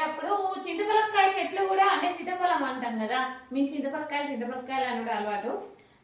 వెళ్ళేటప్పుడు చింతపలకాయ చెట్లు కూడా అంటే సీతాఫలం అంటాం కదా. మేము చింతపలకాయలు చింతపలకాయలు అనడం అలవాటు.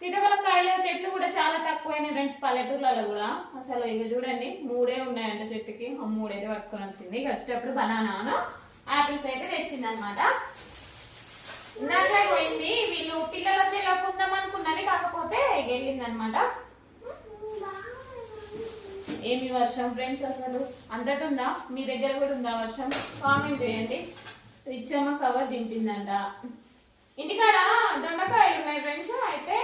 సీతాఫలకాయలు చెట్లు కూడా చాలా తక్కువైన ఫ్రెండ్స్ పల్లెటూర్లలో కూడా. అసలు ఇక చూడండి మూడే ఉన్నాయంట చెట్టుకి. మూడైతే పట్టుకొని వచ్చింది. ఇక వచ్చేటప్పుడు బనానాను ఆపిల్స్ అయితే తెచ్చింది అనమాట ఇందాక పోయింది. వీళ్ళు పిల్లలు వచ్చేలా పొందామనుకున్నది కాకపోతే వెళ్ళింది అనమాట ఏమి వర్షం ఫ్రెండ్స్ అసలు? అంతటుందా? ఉందా మీ దగ్గర కూడా ఉందా వర్షం? కామెంట్ చేయండి. ఇచ్చమ్మ కవర్ తింటుందంట. ఇంటికాడ దొండకాయలు ఉన్నాయి ఫ్రెండ్స్. అయితే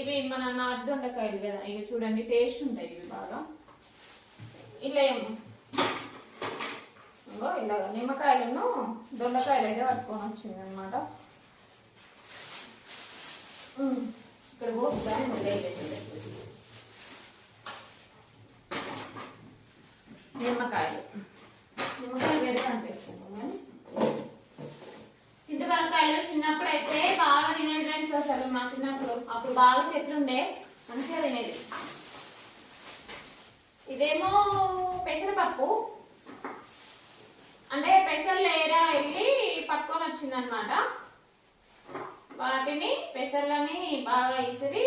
ఇవి మన నాటు దొండకాయలు కదా. ఇవి చూడండి టేస్ట్ ఉంటాయి ఇవి బాగా. ఇలా ఏమో ఇంకో ఇలాగ నిమ్మకాయలను దొండకాయలు అయితే పట్టుకొని వచ్చింది అనమాట ఇక్కడ పోతుందా? నిమ్మకాయలు. నిమ్మకాయలు వేరే కనిపిస్తుంది చింతకాయలు చిన్నప్పుడు అయితే బాగా తినేది ఫ్రెండ్స్ అసలు మా చిన్నప్పుడు. అప్పుడు బాగా చెట్లు ఉండే మంచిగా తినేది. ఇదేమో పెసరపప్పు. అంటే పెసలు లేరా వెళ్ళి పట్టుకొని వచ్చిందనమాట. వాటిని పెసర్లని బాగా ఇసిరి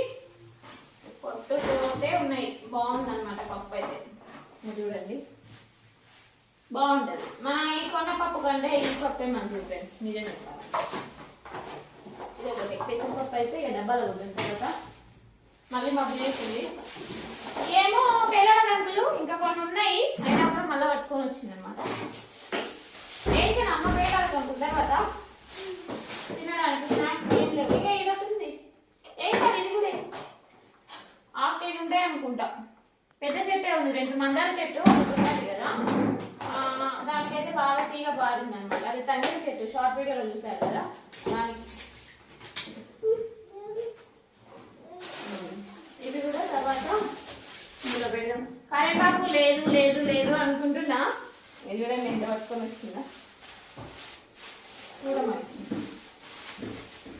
కొట్టుతోటే ఉన్నాయి. బాగుందన్నమాట పప్పు అయితే చూడండి. బాగుంటుంది. మన ఈ కొన్న పప్పు కంటే ఈ పప్పే మంచిది ఫ్రెండ్స్ నిజం చెప్పాలి? ఇది ఒకటి పెసరపప్పు అయితే ఇక డబ్బాలు వదులుతాయి కదా మళ్ళీ మబ్బు చేసింది. ఏమో పిల్లల రంగులు ఇంకా కొన్ని ఉన్నాయి. అయినా కూడా మళ్ళీ పట్టుకొని వచ్చింది అనమాట వేసిన అమ్మ పేడాలి కొంత తర్వాత? తినడానికి స్నాక్స్ ఏం లేవు. ఇక ఏదొస్తుంది ఏం కాదు ఇది కూడా హాఫ్ కేజీ ఉంటాయి అనుకుంటా. పెద్ద చెట్టే ఉంది ఫ్రెండ్స్ మందార చెట్టు ఉంటుంది కదా. దానికైతే బాగా తీగ బారింది అనమాట అది తంగిన చెట్టు షార్ట్ వీడియోలో చూసారు కదా? దానికి. ఇది కూడా తర్వాత ఇందులో పెడదాం. కరేపాకు లేదు లేదు లేదు అనుకుంటున్నా. ఇది కూడా నేను పట్టుకొని వచ్చిందా? చూడమని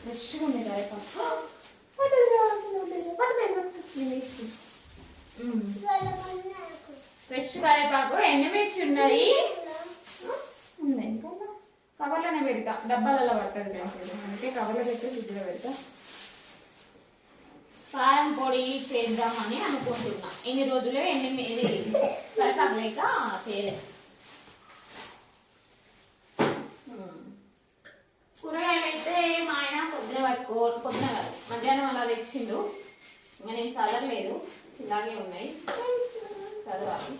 ఫ్రెష్గా ఉంది కరేపాకు. ఫ్రెష్ కరేపాకు ఎండుమిర్చి ఉన్నాయి కవర్లోనే పెడతా. డబ్బాలలో పడతాను ఫ్రెండ్స్. అందుకే కవర్లో పెట్టి ఫ్రిడ్జ్లో పెడతా. కారం పొడి చేద్దామని అనుకుంటున్నా. ఎన్ని రోజులు ఎన్ని ఇది కరేపాకు లేక చేయలేదు. ఉమ్. కూరగాయలు అయితే మా ఆయన పొద్దున పట్టుకో పొద్దున కాదు మధ్యాహ్నం అలా తెచ్చిండు. ఇంకా నేను చదవలేదు ఇలాగే ఉన్నాయి. చదవాలి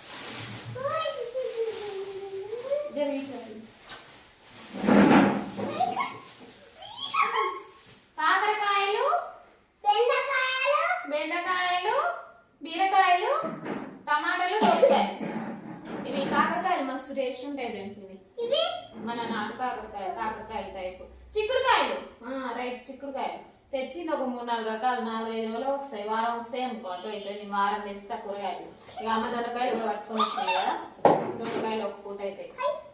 కాకరకాయ కాకరకాయ కాకరకాయల చిక్కుడుకాయలు. రైట్ చిక్కుడుకాయలు. తెచ్చింది ఒక మూడు నాలుగు రకాలు నాలుగు ఐదు రోజులు వస్తాయి. వారం వస్తాయి అనుకో. అటు ఇటు నేను వారం తెస్తా కూరగాయలు. ఇక అమ్మ దొండకాయలు కూడా పట్టుకొని వస్తాయి కదా. దొండకాయలు ఒక పూట అయితే.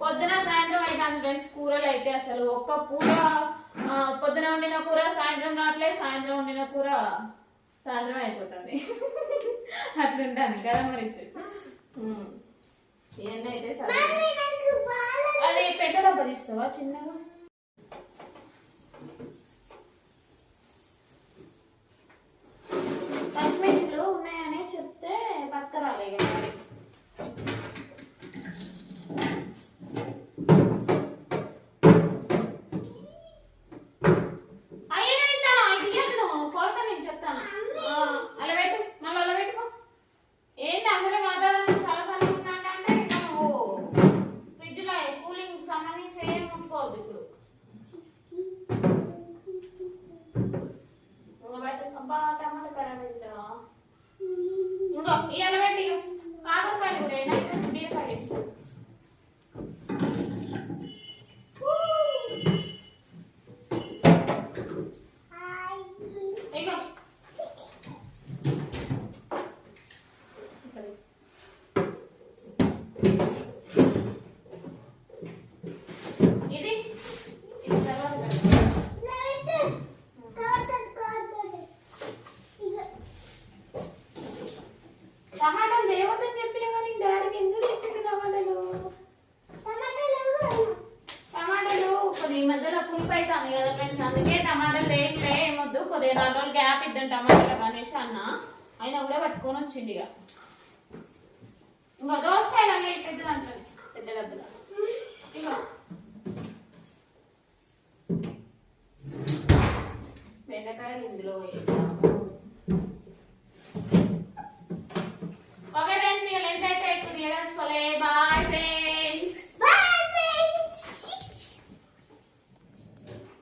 పొద్దున సాయంత్రం అయితే ఫ్రెండ్స్ కూరలు అయితే అసలు ఒక్క పూట పొద్దున వండిన కూర సాయంత్రం రావట్లేదు. సాయంత్రం వండిన కూర సాయంత్రం అయిపోతుంది. అట్లుంటాను. కదా మరి ఇవన్నీ అయితే అది పెట్టడబ్బ తీస్తావా చిన్నగా? Iyan. ఇద్దరు టమాటాలు అనేసి అన్న అయినా కూడా పట్టుకొని వచ్చిండు ఇక. ఇంకా దోస్తాయి అన్నీ పెద్ద దాంట్లో. పెద్ద పెద్దలు ఇక బెండకాయలు ఇందులో వేసాం